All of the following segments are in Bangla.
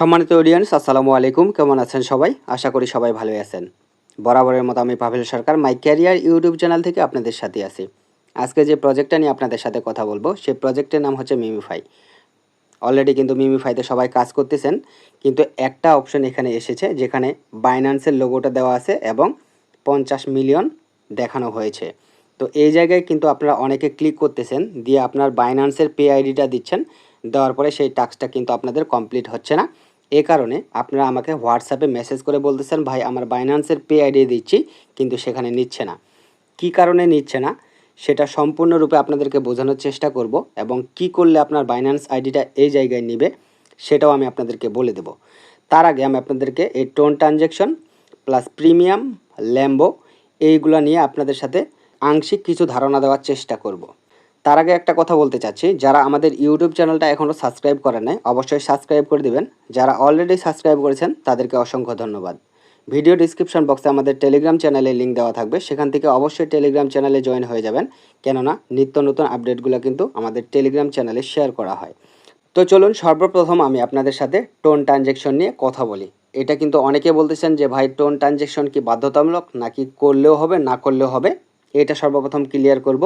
সম্মানিত অডিয়েন্স আসসালামু আলাইকুম। কেমন আছেন সবাই? আশা করি সবাই ভালোই আছেন। বরাবরের মতো আমি Pavel Sarkar, my career YouTube channel থেকে আপনাদের সাথে আছি। আজকে যে প্রজেক্টটা নিয়ে আপনাদের সাথে কথা বলব, সেই প্রজেক্টের নাম হচ্ছে মিমিফাই অলরেডি কিন্তু মিমিফাইতে সবাই কাজ করতেছেন, কিন্তু একটা অপশন এখানে এসেছে, যেখানে বাইন্যান্সের লোগোটা দেওয়া আছে এবং পঞ্চাশ মিলিয়ন দেখানো হয়েছে। তো এই জায়গায় কিন্তু আপনারা অনেকে ক্লিক করতেছেন, দিয়ে আপনার বাইন্যান্সের পে আইডিটা দিচ্ছেন, দেওয়ার পরে সেই টাস্কটা কিন্তু আপনাদের কমপ্লিট হচ্ছে না। এ কারণে আপনারা আমাকে হোয়াটসঅ্যাপে মেসেজ করে বলতেছেন, ভাই, আমার বাইন্যান্সের পে আইডি দিচ্ছি, কিন্তু সেখানে নিচ্ছে না। কি কারণে নিচ্ছে না? সেটা সম্পূর্ণরূপে আপনাদেরকে বোঝানোর চেষ্টা করব এবং কি করলে আপনার বাইন্যান্স আইডিটা এই জায়গায় নেবে, সেটাও আমি আপনাদেরকে বলে দেব। তার আগে আমি আপনাদেরকে এই TON transaction plus premium, Lambo, এইগুলো নিয়ে আপনাদের সাথে আংশিক কিছু ধারণা দেওয়ার চেষ্টা করব। তার আগে একটা কথা বলতে চাচ্ছি, যারা আমাদের ইউটিউব চ্যানেলটা এখনও সাবস্ক্রাইব করেন নাই, অবশ্যই সাবস্ক্রাইব করে দিবেন। যারা অলরেডি সাবস্ক্রাইব করেছেন, তাদেরকে অসংখ্য ধন্যবাদ। ভিডিও ডিসক্রিপশন বক্সে আমাদের টেলিগ্রাম চ্যানেলে লিঙ্ক দেওয়া থাকবে, সেখান থেকে অবশ্যই টেলিগ্রাম চ্যানেলে জয়েন হয়ে যাবেন। কেননা, নিত্য নতুন আপডেটগুলো কিন্তু আমাদের টেলিগ্রাম চ্যানেলে শেয়ার করা হয়। তো চলুন, সর্বপ্রথম আমি আপনাদের সাথে টোন ট্রানজ্যাকশন নিয়ে কথা বলি। এটা কিন্তু অনেকে বলতেছেন যে, ভাই টোন ট্রানজ্যাকশন কি বাধ্যতামূলক? নাকি করলেও হবে, না করলেও হবে? এটা সর্বপ্রথম ক্লিয়ার করব,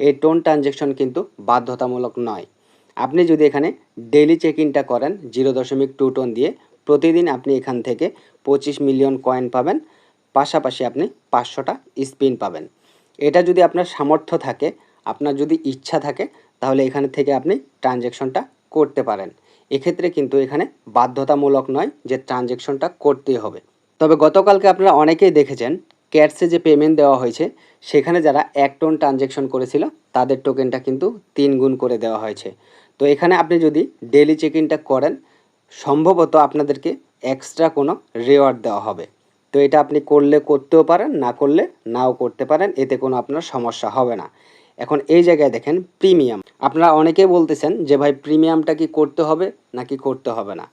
এই টোন ট্রানজ্যাকশন কিন্তু বাধ্যতামূলক নয়। আপনি যদি এখানে ডেলি চেক ইনটা করেন জিরো দশমিক টু টোন দিয়ে, প্রতিদিন আপনি এখান থেকে পঁচিশ মিলিয়ন কয়েন পাবেন, পাশাপাশি আপনি পাঁচশোটা স্পিন পাবেন। এটা যদি আপনার সামর্থ্য থাকে, আপনার যদি ইচ্ছা থাকে, তাহলে এখানে থেকে আপনি ট্রানজ্যাকশনটা করতে পারেন। এক্ষেত্রে কিন্তু এখানে বাধ্যতামূলক নয় যে ট্রানজ্যাকশনটা করতেই হবে। তবে গতকালকে আপনারা অনেকেই দেখেছেন ক্যাটসে যে পেমেন্ট দেওয়া হয়েছে, সেখানে যারা এক টোন ট্রানজ্যাকশন করেছিল, তাদের টোকেনটা কিন্তু তিন গুণ করে দেওয়া হয়েছে। তো এখানে আপনি যদি ডেলি চেক ইনটা করেন, সম্ভবত আপনাদেরকে এক্সট্রা কোনো রেওয়ার্ড দেওয়া হবে। তো এটা আপনি করলে করতেও পারেন, না করলে নাও করতে পারেন, এতে কোনো আপনার সমস্যা হবে না। এখন এই জায়গায় দেখেন প্রিমিয়াম আপনারা অনেকেই বলতেছেন যে, ভাই প্রিমিয়ামটা কি করতে হবে, নাকি করতে হবে না?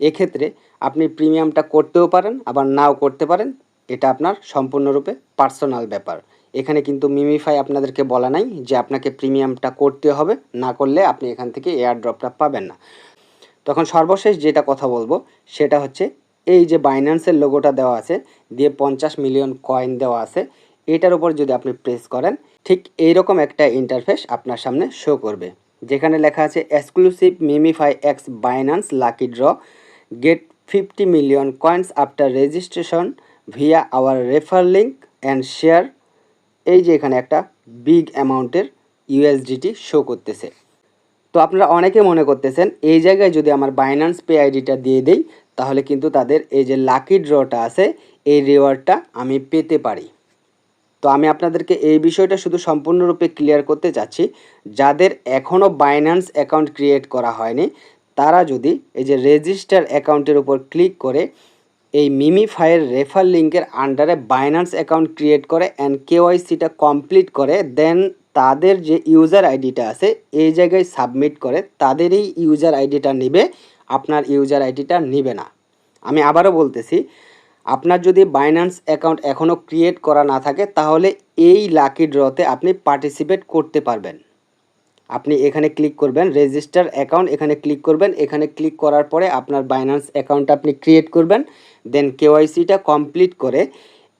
এক্ষেত্রে আপনি প্রিমিয়ামটা করতেও পারেন, আবার নাও করতে পারেন এটা আপনার সম্পূর্ণরূপে পার্সোনাল ব্যাপার। এখানে কিন্তু মিমিফাই আপনাদেরকে বলা নাই যে আপনাকে প্রিমিয়ামটা করতে হবে, না করলে আপনি এখান থেকে এয়ার ড্রপটা পাবেন না। তখন সর্বশেষ যেটা কথা বলব, সেটা হচ্ছে এই যে বাইন্যান্সের লোগোটা দেওয়া আছে, দিয়ে পঞ্চাশ মিলিয়ন কয়েন দেওয়া আছে, এটার উপর যদি আপনি প্রেস করেন, ঠিক এইরকম একটা ইন্টারফেস আপনার সামনে শো করবে। যেখানে লেখা আছে exclusive MemeFi X Binance lucky draw get fifty million coins after registration via our refer link and share এই যে এখানে একটা বিগ অ্যামাউন্টের ইউএসডিটি শো করতেছে। তো আপনারা অনেকে মনে করতেছেন, এই জায়গায় যদি আমার বাইন্যান্স পে আইডিটা দিয়ে দেই, তাহলে কিন্তু তাদের এই যে লাকি ড্রটা আছে, এই রিওয়ার্ডটা আমি পেতে পারি। তো আমি আপনাদেরকে এই বিষয়টা শুধু সম্পূর্ণরূপে ক্লিয়ার করতে চাচ্ছি, যাদের এখনও বাইন্যান্স অ্যাকাউন্ট ক্রিয়েট করা হয়নি, তারা যদি এই যে রেজিস্টার অ্যাকাউন্টের উপর ক্লিক করে এই মিমিফাইয়ের রেফার লিঙ্কের আন্ডারে বাইন্যান্স অ্যাকাউন্ট ক্রিয়েট করে অ্যান্ড কেওয়াইসিটা কমপ্লিট করে দেন তাদের যে ইউজার আইডিটা আছে, এই জায়গায় সাবমিট করে, তাদেরই ইউজার আইডিটা নেবে, আপনার ইউজার আইডিটা নেবে না। আমি আবারও বলতেছি, আপনার যদি বাইন্যান্স অ্যাকাউন্ট এখনও ক্রিয়েট করা না থাকে, তাহলে এই লাকি ড্রতে আপনি পার্টিসিপেট করতে পারবেন। আপনি এখানে ক্লিক করবেন রেজিস্টার অ্যাকাউন্ট এখানে ক্লিক করবেন, এখানে ক্লিক করার পরে আপনার বাইন্যান্স অ্যাকাউন্ট আপনি ক্রিয়েট করবেন দেন কেওয়াইসিটা কমপ্লিট করে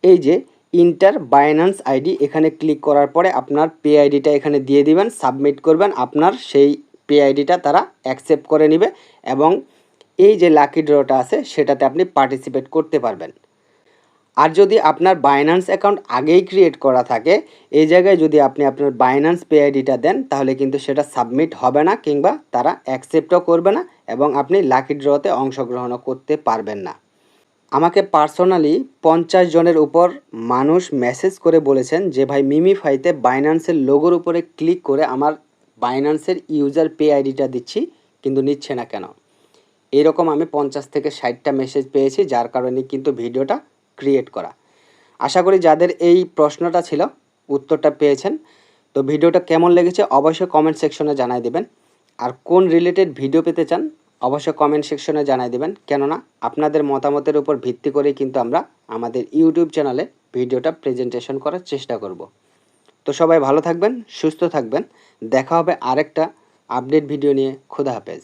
এই যে ইন্টার বাইন্যান্স আইডি এখানে ক্লিক করার পরে আপনার পে আইডিটা এখানে দিয়ে দিবেন সাবমিট করবেন, আপনার সেই পে আইডিটা তারা অ্যাকসেপ্ট করে নেবে এবং এই যে লাকি ড্রটা আছে সেটাতে আপনি পার্টিসিপেট করতে পারবেন। আর যদি আপনার বাইন্যান্স অ্যাকাউন্ট আগেই ক্রিয়েট করা থাকে, এই জায়গায় যদি আপনি আপনার বাইন্যান্স পে আইডিটা দেন, তাহলে কিন্তু সেটা সাবমিট হবে না কিংবা তারা অ্যাকসেপ্টও করবে না এবং আপনি লাকি ড্রতে অংশগ্রহণও করতে পারবেন না। আমাকে পার্সোনালি পঞ্চাশ জনের উপর মানুষ মেসেজ করে বলেছেন যে, ভাই মিমিফাইতে বাইন্যান্সের লোগোর উপরে ক্লিক করে আমার বাইন্যান্সের ইউজার পে আইডিটা দিচ্ছি, কিন্তু নিচ্ছে না কেন? এরকম আমি পঞ্চাশ থেকে ষাটটা মেসেজ পেয়েছি, যার কারণে কিন্তু ভিডিওটা ক্রিয়েট করা। আশা করি যাদের এই প্রশ্নটা ছিল, উত্তরটা পেয়েছেন। তো ভিডিওটা কেমন লেগেছে অবশ্যই কমেন্ট সেকশনে জানাই দেবেন। আর কোন রিলেটেড ভিডিও পেতে চান, অবশ্যই কমেন্ট সেকশনে জানাই দেবেন। কেননা, আপনাদের মতামতের উপর ভিত্তি করেই কিন্তু আমরা আমাদের ইউটিউব চ্যানেলে ভিডিওটা প্রেজেন্টেশন করার চেষ্টা করব। তো সবাই ভালো থাকবেন, সুস্থ থাকবেন। দেখা হবে আরেকটা আপডেট ভিডিও নিয়ে। খুদা হাফেজ।